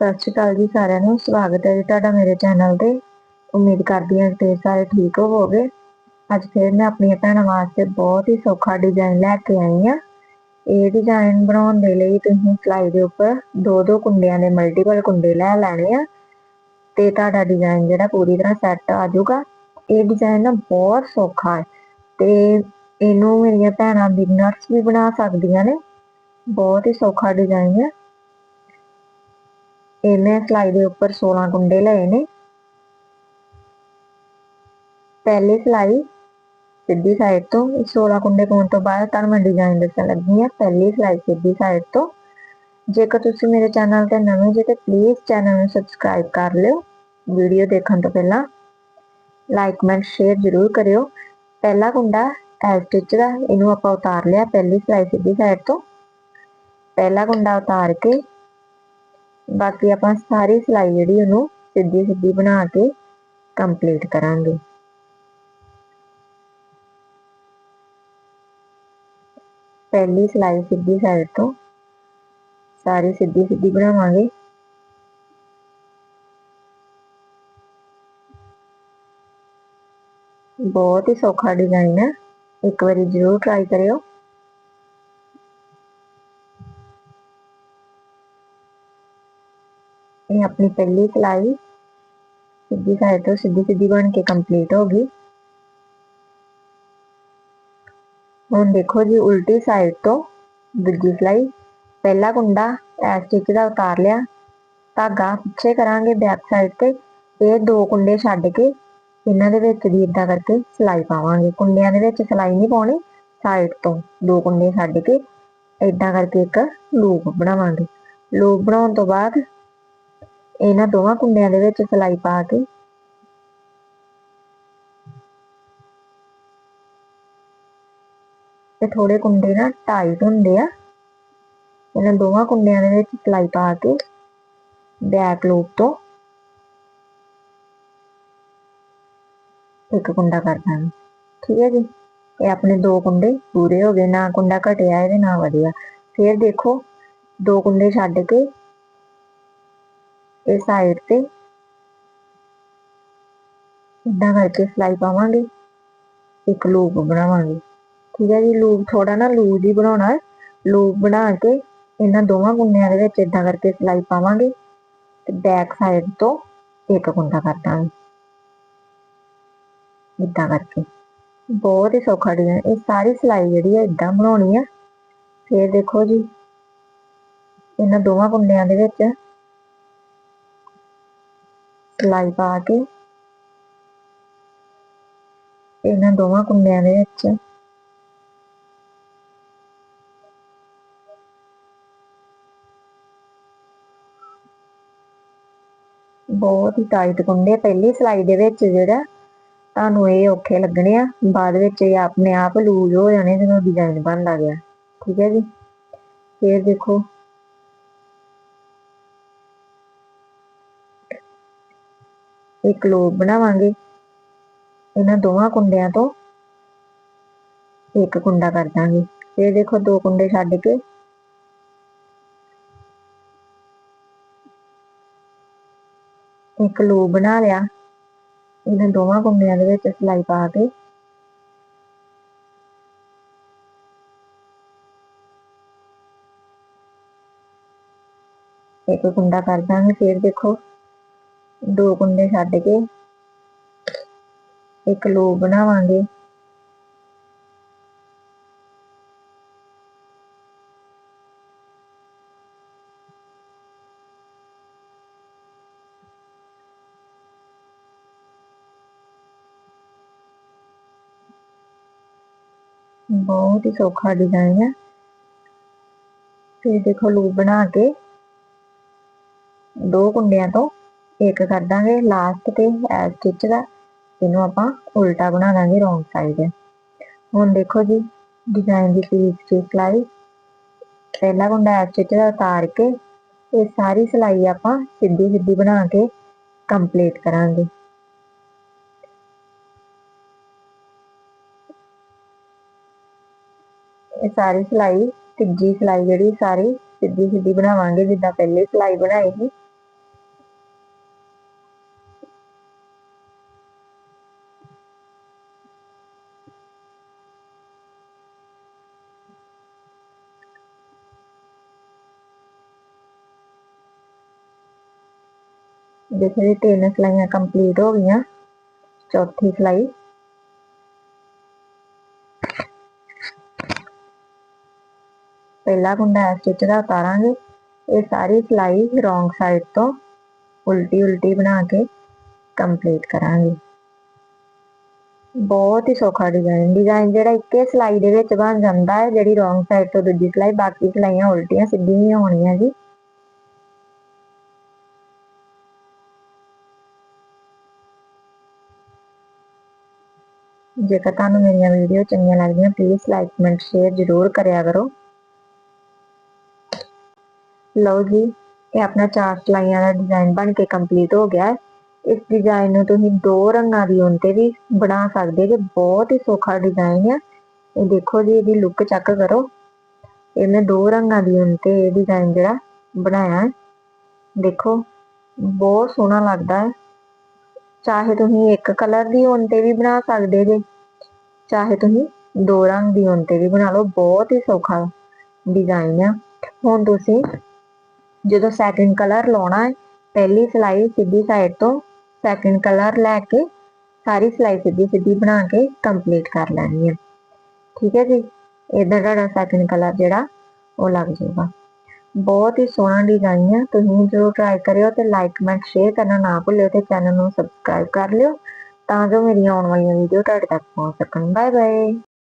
ਸਤਿ ਸ਼੍ਰੀ ਅਕਾਲ ਜੀ ਸਾਰਿਆਂ ਨੂੰ, ਸਵਾਗਤ ਹੈ ਜੀ ਤੁਹਾਡਾ ਮੇਰੇ ਚੈਨਲ ਤੇ। ਉਮੀਦ ਕਰਦੀ ਹਾਂ ਕਿ ਸਾਰੇ ਠੀਕ ਹੋਵੋਗੇ। ਅੱਜ ਫਿਰ ਮੈਂ ਆਪਣੀਆਂ ਭੈਣਾਂ ਵਾਸਤੇ ਬਹੁਤ ਹੀ ਸੌਖਾ ਡਿਜ਼ਾਈਨ ਲੈ ਕੇ ਆਈ ਹਾਂ। ਇਹ ਡਿਜ਼ਾਈਨ ਬਣਾਉਣ ਦੇ ਲਈ ਤੁਸੀਂ ਸਲਾਈ ਦੇ ਉੱਪਰ ਦੋ ਦੋ ਕੁੰਡਿਆਂ ਦੇ ਮਲਟੀਪਲ ਕੁੰਡੇ ਲੈ ਲੈਣੇ ਆ। ਤੇ ਤੁਹਾਡਾ ਡਿਜ਼ਾਈਨ ਜਿਹੜਾ ਪੂਰੀ ਤਰ੍ਹਾਂ ਸੈੱਟ ਆ ਜਾਊਗਾ। ਇਹ ਡਿਜ਼ਾਈਨ ਨਾ ਬਹੁਤ ਸੌਖਾ ਹੈ। ਤੇ ਇਹਨੂੰ ਮੇਰੀਆਂ ਭੈਣਾਂ ਬਿਗਨਰਸ ਵੀ ਬਣਾ ਸਕਦੀਆਂ ਨੇ। ਬਹੁਤ ਹੀ ਸੌਖਾ ਡਿਜ਼ਾਈਨ ਹੈ। ਇਹ ਮੈਂ ਸਲਾਈ ਦੇ ਉੱਪਰ 16 ਕੁੰਡੇ ਲਏ ਨੇ। ਪਹਿਲੀ ਸਲਾਈ ਸਿੱਧੀ ਸਾਈਡ ਤੋਂ 16 ਕੁੰਡੇ ਪਾਉਣ ਤੋਂ ਬਾਅਦ ਤੁਹਾਨੂੰ ਮੈਂ ਡਿਜ਼ਾਈਨ ਦੱਸਣ ਲੱਗੀ ਆ ਪਹਿਲੀ ਸਲਾਈ ਸਿੱਧੀ ਸਾਈਡ ਤੋਂ। ਜੇਕਰ ਤੁਸੀਂ ਮੇਰੇ ਚੈਨਲ ਤੇ ਨਵੇਂ ਜੇ ਤੇ ਪਲੀਜ਼ ਚੈਨਲ ਨੂੰ ਸਬਸਕ੍ਰਾਈਬ ਕਰ ਲਿਓ। ਵੀਡੀਓ ਦੇਖਣ ਤੋਂ ਪਹਿਲਾਂ ਲਾਈਕ ਕਮੈਂਟ ਸ਼ੇਅਰ ਜ਼ਰੂਰ ਕਰਿਓ। ਪਹਿਲਾ ਕੁੰਡਾ ਐਲ ਸਟਿਚ ਦਾ, ਇਹਨੂੰ ਆਪਾਂ ਉਤਾਰ ਲਿਆ ਪਹਿਲੀ ਸਲਾਈ ਸਿੱਧੀ ਸਾਈਡ ਤੋਂ। ਪਹਿਲਾ ਕੁੰਡਾ ਉਤਾਰ ਕੇ ਬਾਕੀ ਆਪਾਂ ਸਾਰੀ ਸਿਲਾਈ ਜਿਹੜੀ ਉਹਨੂੰ ਸਿੱਧੀ ਸਿੱਧੀ ਬਣਾ ਕੇ ਕੰਪਲੀਟ ਕਰਾਂਗੇ। ਪਹਿਲੀ ਸਿਲਾਈ ਸਿੱਧੀ ਸਾਈਡ ਤੋਂ ਸਾਰੀ ਸਿੱਧੀ ਸਿੱਧੀ ਬਣਾਵਾਂਗੇ। ਬਹੁਤ ਹੀ ਸੌਖਾ ਡਿਜ਼ਾਈਨ ਹੈ। ਇੱਕ ਵਾਰੀ ਜ਼ਰੂਰ ਟਰਾਈ ਕਰਿਓ। ਇਹ ਆਪਣੀ ਪਹਿਲੀ ਸਲਾਈ ਸਿੱਧੀ ਸਾਈਡ ਤੋਂ ਸਿੱਧੀ ਸਿੱਧੀ ਬਣ ਕੇ ਕੰਪਲੀਟ ਹੋ ਗਈ ਹੁਣ ਦੇਖੋ ਜੀ ਉਲਟੀ ਸਾਈਡ ਤੋਂ ਦੂਜੀ ਸਲਾਈ ਪਹਿਲਾ ਕੁੰਡਾ ਐ ਸਟਿਚ ਦਾ ਉਤਾਰ ਲਿਆ ਧਾਗਾ ਪਿੱਛੇ ਕਰਾਂਗੇ ਬੈਕ ਸਾਈਡ ਤੇ ਇਹ ਦੋ ਕੁੰਡੇ ਛੱਡ ਕੇ ਇਹਨਾਂ ਦੇ ਵਿੱਚ ਵੀ ਇਦਾਂ ਕਰਕੇ ਸਲਾਈ ਪਾਵਾਂਗੇ ਕੁੰਡਿਆਂ ਦੇ ਵਿੱਚ ਸਲਾਈ ਨਹੀਂ ਪਾਉਣੀ ਸਾਈਡ ਤੋਂ ਦੋ ਕੁੰਡੇ ਛੱਡ ਕੇ ਇਦਾਂ ਕਰਕੇ ਇੱਕ ਲੂਪ ਬਣਾਵਾਂਗੇ ਲੂਪ ਬਣਾਉਣ ਤੋਂ ਬਾਅਦ ਇਹਨਾਂ ਦੋਵਾਂ ਕੁੰਡਿਆਂ ਦੇ ਵਿੱਚ ਸਲਾਈ ਪਾ ਕੇ। ਤੇ ਥੋੜੇ ਕੁੰਡੇ ਨਾ ਟਾਈਟ ਹੁੰਦੇ ਆ। ਇਹਨਾਂ ਦੋਵਾਂ ਕੁੰਡਿਆਂ ਦੇ ਵਿੱਚ ਸਲਾਈ ਪਾ ਕੇ ਬੈਕ ਲੂਪ ਤੋਂ ਇੱਕ ਕੁੰਡਾ ਕਰ ਦਾਂਗੇ। ਠੀਕ ਹੈ ਜੀ? ਇਹ ਆਪਣੇ ਦੋ ਕੁੰਡੇ ਪੂਰੇ ਹੋ ਗਏ, ਨਾ ਕੁੰਡਾ ਘਟਿਆ ਇਹਦੇ, ਨਾ ਵਧਿਆ। ਫਿਰ ਦੇਖੋ, ਦੋ ਕੁੰਡੇ ਛੱਡ ਕੇ ਇਹ ਸਾਈਡ ਤੇ। ਇਦਾਂ ਕਰਕੇ ਸਲਾਈ ਪਾਵਾਂਗੇ। ਇੱਕ ਲੂਪ ਬਣਾਵਾਂਗੇ। ਠੀਕ ਹੈ ਜੀ ਲੂਪ ਥੋੜਾ ਨਾ ਲੂਜ਼ ਹੀ ਬਣਾਉਣਾ ਹੈ। ਲੂਪ ਬਣਾ ਕੇ ਇਹਨਾਂ ਦੋਵਾਂ ਕੁੰਡਿਆਂ ਦੇ ਵਿੱਚ ਇਦਾਂ ਕਰਕੇ ਸਲਾਈ ਪਾਵਾਂਗੇ ਤੇ ਬੈਕ ਸਾਈਡ ਤੋਂ ਇੱਕ ਕੁੰਡਾ ਕਰ ਦਾਂਗੇ। ਇਦਾਂ ਕਰਕੇ। ਬਹੁਤ ਹੀ ਸੌਖਾ ਡਿਜ਼ਾਈਨ ਇਹ ਸਾਰੀ ਸਲਾਈ ਜਿਹੜੀ ਹੈ ਇਦਾਂ ਬਣਾਉਣੀ ਆ ਫਿਰ ਦੇਖੋ ਜੀ, ਇਹਨਾਂ ਦੋਵਾਂ ਕੁੰਡਿਆਂ ਦੇ ਵਿੱਚ ਸਲਾਈ ਪਾ ਕੇ। ਇਹਨਾਂ ਦੋਵਾਂ ਕੁੰਡਿਆਂ ਦੇ ਵਿੱਚ। ਬਹੁਤ ਹੀ ਟਾਈਟ ਕੁੰਡੇ ਪਹਿਲੀ ਸਲਾਈ ਦੇ ਵਿੱਚ ਜਿਹੜਾ ਤੁਹਾਨੂੰ ਇਹ ਔਖੇ ਲੱਗਣੇ ਆ। ਬਾਅਦ ਵਿੱਚ ਇਹ ਆਪਣੇ ਆਪ ਲੂਜ਼ ਹੋ ਜਾਣੇ ਜਦੋਂ ਡਿਜ਼ਾਈਨ ਬਣਦਾ ਗਿਆ। ਠੀਕ ਹੈ ਜੀ? ਫਿਰ ਦੇਖੋ। ਇੱਕ ਲੂਪ ਬਣਾਵਾਂਗੇ। ਇਹਨਾਂ ਦੋਵਾਂ ਕੁੰਡਿਆਂ ਤੋਂ ਇੱਕ ਕੁੰਡਾ ਕਰ ਦਾਂਗੇ। ਫਿਰ ਦੇਖੋ ਦੋ ਕੁੰਡੇ ਛੱਡ ਕੇ। ਇੱਕ ਲੂਪ ਬਣਾ ਲਿਆ। ਇਹਨਾਂ ਦੋਵਾਂ ਕੁੰਡਿਆਂ ਦੇ ਵਿੱਚ ਸਲਾਈ ਪਾ ਕੇ। ਇੱਕ ਕੁੰਡਾ ਕਰ ਦਾਂਗੇ। ਫਿਰ ਦੇਖੋ। ਦੋ ਕੁੰਡੇ ਛੱਡ ਕੇ ਇੱਕ ਲੂਪ ਬਣਾਵਾਂਗੇ। ਬਹੁਤ ਹੀ ਸੌਖਾ ਡਿਜ਼ਾਈਨ ਹੈ। ਫਿਰ ਦੇਖੋ ਲੂਪ ਬਣਾ ਕੇ ਦੋ ਕੁੰਡਿਆਂ ਤੋਂ ਇੱਕ ਕਰ ਦਾਂਗੇ ਲਾਸਟ ਤੇ ਐ ਸਟਿਚ ਦਾ। ਇਹਨੂੰ ਆਪਾਂ ਉਲਟਾ ਬਣਾ ਦਾਂਗੇ ਰੌਂਗ ਸਾਈਡ ਹੁਣ ਦੇਖੋ ਜੀ ਡਿਜ਼ਾਈਨ ਦੀ ਪੀਸ ਦੀ ਸਲਾਈ। ਪਹਿਲਾ ਕੁੰਡਾ ਐ ਸਟਿਚ ਦਾ ਉਤਾਰ ਕੇ, ਇਹ ਸਾਰੀ ਸਲਾਈ ਆਪਾਂ ਸਿੱਧੀ ਸਿੱਧੀ ਬਣਾ ਕੇ ਕੰਪਲੀਟ ਕਰਾਂਗੇ। ਇਹ ਸਾਰੀ ਸਲਾਈ, ਤੀਜੀ ਸਲਾਈ ਜਿਹੜੀ ਸਾਰੀ ਸਿੱਧੀ ਸਿੱਧੀ ਬਣਾਵਾਂਗੇ, ਜਿੱਦਾਂ ਪਹਿਲੇ ਸਲਾਈ ਬਣਾਈ ਸੀ। ਦੇਖੋ ਜੀ, ਤਿੰਨ ਸਲਾਈਆਂ ਕੰਪਲੀਟ ਹੋ ਗਈਆਂ। ਚੌਥੀ ਸਲਾਈ। ਪਹਿਲਾ ਕੁੰਡਾ ਸਟਿਚ ਦਾ ਉਤਾਰਾਂਗੇ। ਇਹ ਸਾਰੀ ਸਲਾਈ ਰੋਂਗ ਸਾਈਡ ਤੋਂ ਉਲਟੀ ਉਲਟੀ ਬਣਾ ਕੇ ਕੰਪਲੀਟ ਕਰਾਂਗੇ। ਬਹੁਤ ਹੀ ਸੌਖਾ ਡਿਜ਼ਾਈਨ ਡਿਜ਼ਾਈਨ ਜਿਹੜਾ ਇੱਕੇ ਸਲਾਈ ਦੇ ਵਿੱਚ ਬਣ ਜਾਂਦਾ ਹੈ, ਜਿਹੜੀ ਰੋਂਗ ਸਾਈਡ ਤੋਂ ਦੂਜੀ ਸਲਾਈ, ਬਾਕੀ ਸਲਾਈਆਂ ਉਲਟੀਆਂ ਸਿੱਧੀਆਂ ਹੋਣੀਆਂ ਜੀ। ਜੇਕਰ ਤੁਹਾਨੂੰ ਮੇਰੀਆਂ ਵੀਡੀਓ ਚੰਗੀਆਂ ਲੱਗਦੀਆਂ ਪਲੀਜ਼ ਲਾਈਕ ਕਮੈਂਟ ਸ਼ੇਅਰ ਜ਼ਰੂਰ ਕਰਿਆ ਕਰੋ। ਲਓ ਜੀ, ਇਹ ਆਪਣਾ ਚਾਰ ਸਲਾਈਆਂ ਦਾ ਡਿਜ਼ਾਈਨ ਬਣ ਕੇ ਕੰਪਲੀਟ ਹੋ ਗਿਆ ਹੈ। ਇਸ ਡਿਜ਼ਾਈਨ ਨੂੰ ਤੁਸੀਂ ਦੋ ਰੰਗਾਂ ਦੀ ਉਨ ਤੇ ਵੀ ਬਣਾ ਸਕਦੇ ਜੇ ਬਹੁਤ ਹੀ ਸੌਖਾ ਡਿਜ਼ਾਈਨ ਹੈ ਇਹ ਦੇਖੋ ਜੀ, ਇਹਦੀ ਲੁੱਕ ਚੈੱਕ ਕਰੋ। ਇਹਨੇ ਦੋ ਰੰਗਾਂ ਦੀ ਉਨ ਤੇ ਇਹ ਡਿਜ਼ਾਈਨ ਜਿਹੜਾ ਬਣਾਇਆ ਹੈ। ਦੇਖੋ, ਬਹੁਤ ਸੋਹਣਾ ਲੱਗਦਾ ਹੈ। ਚਾਹੇ ਤੁਸੀਂ ਇੱਕ ਕਲਰ ਦੀ ਉਨ ਤੇ ਵੀ ਬਣਾ ਸਕਦੇ ਜੇ। ਚਾਹੇ ਤੁਸੀਂ ਦੋ ਰੰਗ ਦੀ ਉਨ ਤੇ ਵੀ ਬਣਾ ਲਓ, ਬਹੁਤ ਹੀ ਸੌਖਾ ਡਿਜ਼ਾਈਨ ਆ। ਹੁਣ ਤੁਸੀਂ ਜਦੋਂ ਸੈਕਿੰਡ ਕਲਰ ਲਾਉਣਾ ਹੈ, ਪਹਿਲੀ ਸਲਾਈ ਸਿੱਧੀ ਸਾਈਡ ਤੋਂ ਸੈਕਿੰਡ ਕਲਰ ਲੈ ਕੇ ਸਾਰੀ ਸਲਾਈ ਸਿੱਧੀ ਸਿੱਧੀ ਬਣਾ ਕੇ ਕੰਪਲੀਟ ਕਰ ਲੈਣੀ ਹੈ ਠੀਕ ਹੈ ਜੀ? ਇਦਾਂ ਤੁਹਾਡਾ ਸੈਕਿੰਡ ਕਲਰ ਜਿਹੜਾ ਉਹ ਲੱਗ ਜਾਊਗਾ। ਬਹੁਤ ਹੀ ਸੋਹਣਾ ਡਿਜ਼ਾਈਨ ਹੈ ਤੁਸੀਂ ਜਰੂਰ ਟਰਾਈ ਕਰਿਓ ਤੇ ਲਾਈਕ ਕਮੈਂਟ ਸ਼ੇਅਰ ਕਰਨਾ ਨਾ ਭੁੱਲਿਓ ਤੇ ਚੈਨਲ ਨੂੰ ਸਬਸਕ੍ਰਾਈਬ ਕਰ ਲਿਓ ਤਾਂ ਜੋ ਮੇਰੀਆਂ ਆਉਣ ਵਾਲੀਆਂ ਵੀਡੀਓ ਤੁਹਾਡੇ ਤੱਕ ਪਹੁੰਚ ਸਕਣ। Bye bye